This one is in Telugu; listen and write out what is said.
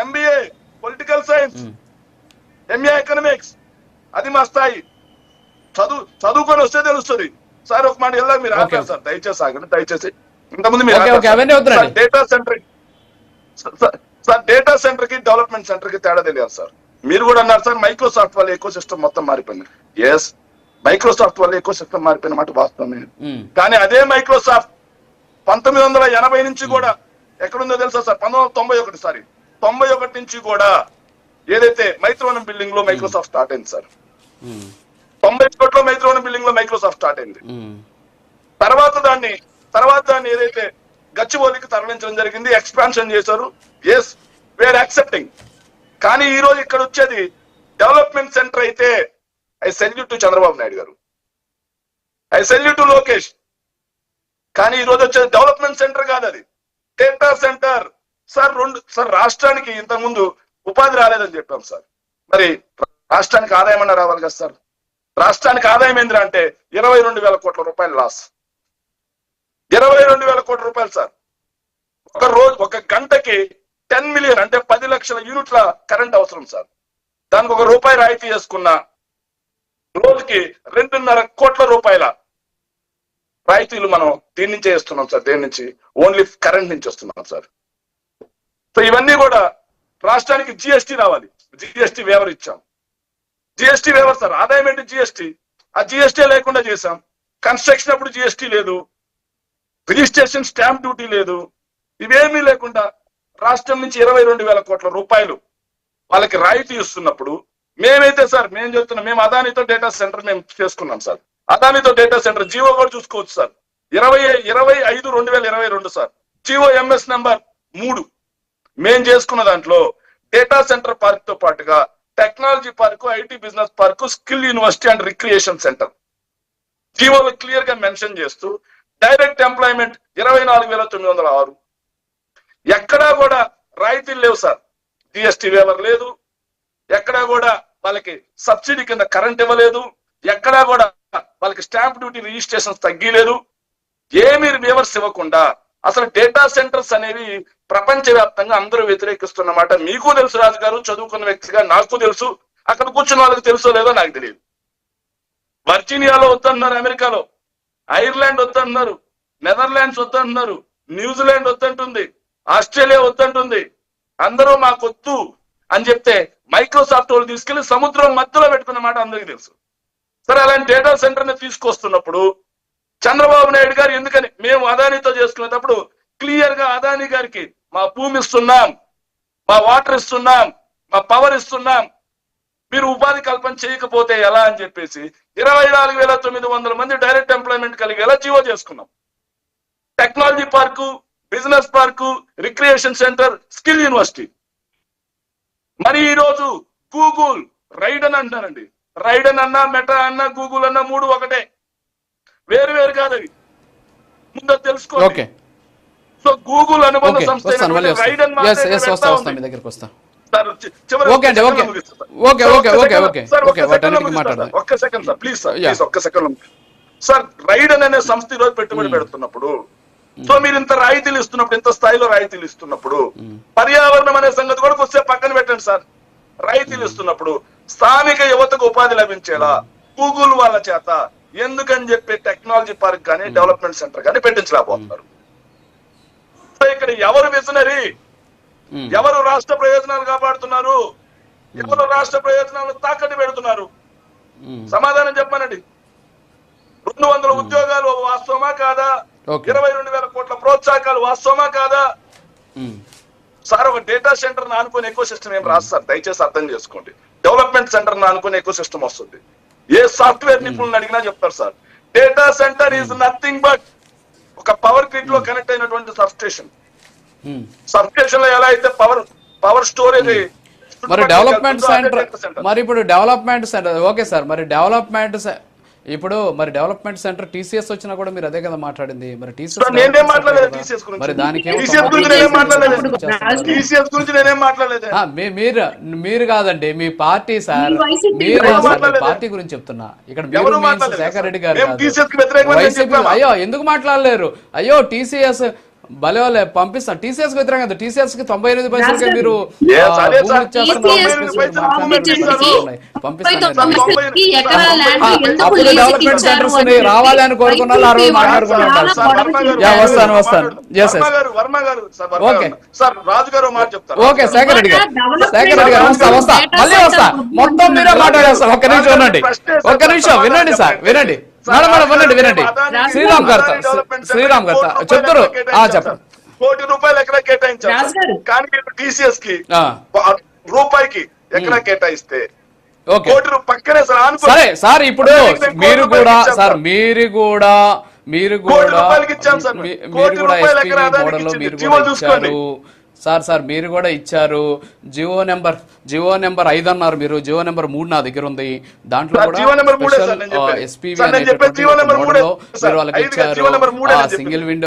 MBA political science MA economics అది మా స్థాయి. చదువు చదువుకొని వస్తే తెలుస్తుంది. సార్ ఒక మాట వెళ్ళాక మీరు. ఆపారు సార్ దయచేసి ఆగండి దయచేసి. ఇంతకుముందు మీరు. డేటా సెంటర్ సార్ డేటా సెంటర్కి డెవలప్మెంట్ సెంటర్కి తేడా తెలియాలి సార్ మీరు కూడా అన్నారు సార్ మైక్రోసాఫ్ట్ వల్ల ఎక్కువ సిస్టమ్ మొత్తం మారిపోయింది. ఎస్ మైక్రోసాఫ్ట్ వల్ల ఎక్కువ సిస్టమ్ మారిపోయిన మాట వాస్తవమే. ఉమ్, కానీ అదే మైక్రోసాఫ్ట్ పంతొమ్మిది వందల ఎనభై నుంచి కూడా ఎక్కడుందో తెలుసా సార్ పంతొమ్మిది వందల తొంభై ఒకటి సారీ తొంభై ఒకటి నుంచి కూడా ఏదైతే మైత్రోనం బిల్డింగ్లో మైక్రోసాఫ్ట్ స్టార్ట్ అయింది సార్. ఉమ్, తొంభై ఒకటిలో మైత్రోనం బిల్డింగ్లో మైక్రోసాఫ్ట్ స్టార్ట్ అయింది. ఉమ్, తర్వాత దాన్ని తర్వాత దాన్ని ఏదైతే గచ్చిబౌలికి తరలించడం జరిగింది ఎక్స్పాన్షన్ చేశారు. ఎస్ వేర్ యాక్సెప్టింగ్ కానీ ఈ రోజు ఇక్కడ వచ్చేది డెవలప్మెంట్ సెంటర్ అయితే I salute to Chandrababu Naidu garu. I salute to Lokesh. కానీ ఈ రోజు వచ్చేది డెవలప్మెంట్ సెంటర్ కాదు అది. డేటా సెంటర్ సార్ రెండు సార్ రాష్ట్రానికి ఇంతకుముందు ఉపాధి రాలేదని చెప్పాం సార్. మరి రాష్ట్రానికి ఆదాయం అన్న రావాలి కదా సార్? రాష్ట్రానికి ఆదాయం ఏంద్రా అంటే ఇరవై రెండు వేల కోట్ల రూపాయల లాస్. ఇరవై రెండు వేల కోట్ల రూపాయలు సార్. ఒక రోజు ఒక గంటకి టెన్ మిలియన్ అంటే పది లక్షల యూనిట్ల కరెంట్ అవసరం సార్. దానికి ఒక రూపాయి రాయితీ చేసుకున్న రోజుకి రెండున్నర కోట్ల రూపాయల రాయితీలు మనం దీని నుంచే ఇస్తున్నాం సార్ దేని నుంచి? ఓన్లీ కరెంట్ నుంచి వస్తున్నాం సార్. సో ఇవన్నీ కూడా రాష్ట్రానికి జిఎస్టీ రావాలి. జిఎస్టీ వేవర్ ఇచ్చాం. జిఎస్టీ వేవర్ సార్ ఆదాయం ఏంటి జిఎస్టీ ఆ జిఎస్టీ లేకుండా చేశాం. కన్స్ట్రక్షన్ అప్పుడు జిఎస్టీ లేదు. రిజిస్ట్రేషన్ స్టాంప్ డ్యూటీ లేదు. ఇవేమీ లేకుండా రాష్ట్రం నుంచి ఇరవై రెండు వేల కోట్ల రూపాయలు వాళ్ళకి రాయితీ ఇస్తున్నప్పుడు మేమైతే సార్ మేము చెప్తున్నాం మేము అదానితో డేటా సెంటర్ మేము చేసుకున్నాం సార్. అదానితో డేటా సెంటర్ జియో కూడా చూసుకోవచ్చు సార్. ఇరవై ఇరవై ఐదు రెండు వేల ఇరవై రెండు సార్. జియో ఎంఎస్ నెంబర్ మూడు. మేం చేసుకున్న దాంట్లో డేటా సెంటర్ పార్క్తో పాటుగా technology park IT business park skill university and recreation centre. జీవోలు క్లియర్గా మెన్షన్ చేస్తూ డైరెక్ట్ ఎంప్లాయ్మెంట్ ఇరవై నాలుగు వేల తొమ్మిది వందల ఆరు. ఎక్కడా కూడా రాయితీలు లేవు సార్. జిఎస్టీ వేవర్ లేదు. ఎక్కడా కూడా వాళ్ళకి సబ్సిడీ కింద కరెంట్ ఇవ్వలేదు. ఎక్కడా కూడా వాళ్ళకి స్టాంప్ డ్యూటీ రిజిస్ట్రేషన్స్ తగ్గిలేదు. ఏమీ వేవర్స్ ఇవ్వకుండా అసలు డేటా సెంటర్స్ అనేవి ప్రపంచవ్యాప్తంగా అందరూ వ్యతిరేకిస్తున్నమాట మీకు తెలుసు రాజు గారు చదువుకున్న వ్యక్తిగా నాకు తెలుసు. అక్కడ కూర్చున్న వాళ్ళకి తెలుసో లేదో నాకు తెలియదు. వర్జీనియాలో వద్దన్నారు అమెరికాలో. ఐర్లాండ్ వద్దన్నారు. నెదర్లాండ్స్ వద్దన్నారు. న్యూజిలాండ్ వద్దంటుంది. ఆస్ట్రేలియా వద్దంటుంది. అందరూ మాకొద్దు అని చెప్తే మైక్రోసాఫ్ట్ వాళ్ళు తీసుకెళ్ళి సముద్రం మధ్యలో పెట్టుకున్న మాట అందరికీ తెలుసు. సరే అలాంటి డేటా సెంటర్ని తీసుకొస్తున్నప్పుడు చంద్రబాబు నాయుడు గారు ఎందుకని మేము అదానితో చేసుకునేటప్పుడు క్లియర్గా అదాని గారికి మా భూమి ఇస్తున్నాం మా వాటర్ ఇస్తున్నాం మా పవర్ ఇస్తున్నాం. మీరు ఉపాధి కల్పన చేయకపోతే ఎలా అని చెప్పేసి ఇరవై నాలుగు వేల తొమ్మిది వందల మంది డైరెక్ట్ ఎంప్లాయ్మెంట్ కలిగేలా జీవో చేసుకున్నాం. Technology park business park recreation centre skill university మరి ఈరోజు గూగుల్ రైడన్ అంటారండి రైడన్ అన్నా మెటా అన్నా గూగుల్ అన్నా మూడు ఒకటే. వేరు వేరు కాదు అవి ముందు తెలుసుకోండి. ఓకే. సో గూగుల్ అనుబంధ సంస్థ వస్తా వస్తా వస్తా. సార్, ఓకే అండి, okay. Okay, okay, okay, okay. Okay, ఒక్క second please sir. Yeah. Please ఒక్క సెకండ్ సార్ రైడన్ అనే సంస్థ ఈ రోజు పెట్టుబడి పెడుతున్నప్పుడు సో మీరు ఇంత రాయితీలు ఇస్తున్నప్పుడు ఇంత స్థాయిలో రాయితీలు ఇస్తున్నప్పుడు పర్యావరణం అనే సంగతి కూడా కొద్దిసేపు పక్కన పెట్టండి సార్. రాయితీలు ఇస్తున్నప్పుడు స్థానిక యువతకు ఉపాధి లభించేలా గూగుల్ వాళ్ళ చేత ఎందుకని చెప్పి టెక్నాలజీ పార్క్ కానీ డెవలప్మెంట్ సెంటర్ కానీ పెట్టించలేకపోతున్నారు. సో ఇక్కడ ఎవరు విజనరీ ఉమ్, ఎవరు రాష్ట్ర ప్రయోజనాలు కాపాడుతున్నారు? ఎవరు రాష్ట్ర ప్రయోజనాలు తాకట్టు పెడుతున్నారు? సమాధానం చెప్పానండి. రెండు వందల ఉద్యోగాలు వాస్తవమా కాదా. ఇరవై రెండు వేల కోట్ల ప్రోత్సాహకాలు వాస్తవమా కాదా? సార్ ఒక డేటా సెంటర్ ఆనుకుని ఎకో సిస్టమ్ ఏం రాదు సార్. దయచేసి అర్థం చేసుకోండి. డెవలప్మెంట్ సెంటర్ ఆనుకుని ఎకో సిస్టమ్ వస్తుంది. ఏ సాఫ్ట్వేర్ నిపుణులను అడిగినా చెప్తారు sir. Data centre is nothing but ఒక పవర్ గ్రిడ్లో కనెక్ట్ అయినటువంటి సబ్ స్టేషన్. సబ్ స్టేషన్లో ఎలా అయితే పవర్ పవర్ స్టోరేజ్ మరి డెవలప్మెంట్ సెంటర్ మరి ఇప్పుడు డెవలప్మెంట్ సెంటర్ ఓకే సార్ మరి డెవలప్మెంట్ ఇప్పుడు మరి డెవలప్మెంట్ సెంటర్ టీసీఎస్ వచ్చినా కూడా మీరు అదే కదా మాట్లాడింది. మరి టీసీఎస్ మాట్లాడలేదు టీసీఎస్ గురించి. మరి దానికి ఏమో టీసీఎస్ గురించి నేనేం మాట్లాడలేదు. టీసీఎస్ గురించి నేనేం మాట్లాడలేదు. ఆ, మీ- మీరు మీరు కాదండి మీ పార్టీ సార్. మీరు? పార్టీ గురించి చెప్తున్నా. ఇక్కడ మీరు శేఖర్. రెడ్డి గారు? అయ్యో ఎందుకు మాట్లాడలేరు? అయ్యో టీసీఎస్ భలే వాళ్ళే పంపిస్తాం. టీసీఎస్కి వ్యతిరేకంగా టీసీఎస్కి తొంభై ఎనిమిది పైసలకే మీరు పైసలు ఎందుకు అప్పుడు డెవలప్మెంట్ సెంటర్స్ రావాలి అని కోరుకున్న వాళ్ళు ఆ రోజు. వస్తాను, వస్తాను. Yes, Varma yes. Garu Varma garu sir Varma Okay. Garu. Sir Raju garu ఒక మాట చెప్తారు. ఓకే శేఖర్ రెడ్డి గారు. శేఖర్ రెడ్డి గారు వస్తా వస్తా. మళ్ళీ వస్తా. మొత్తం మీరే మాట్లాడేస్తా ఒక్క నిమిషం ఉండండి. ఒక్క నిమిషం వినండి సార్ వినండి. మేడం మేడం వినండి వినండి శ్రీరామ్ గారు శ్రీరామ్ గారు చెప్తారు చెప్పండి. కోటి రూపాయలు ఎక్కడ కేటాయించారు. కానీ మీరు టీసీఎస్కి రూపాయికి ఎక్కడ కేటాయిస్తే ఓకే కోటి రూ- పక్కనే సార్ సరే సార్ ఇప్పుడు మీరు కూడా సార్. మీరు కూడా మీరు కోటి కూడా. మీరు కోటి కూడా రూపాయలు ఎస్పీ మోడల్లో ఇచ్చింది? మీరు జీవో కూడా. ఇచ్చారు సార్ సార్ మీరు కూడా ఇచ్చారు జియో నెంబర్ జియో నెంబర్ ఐదు అన్నారు మీరు జియో నెంబర్ మూడు నా దగ్గర ఉంది దాంట్లో కూడా. ఎస్పీవి మీరు సార్. వాళ్ళకి ఇచ్చారు సింగిల్. విండో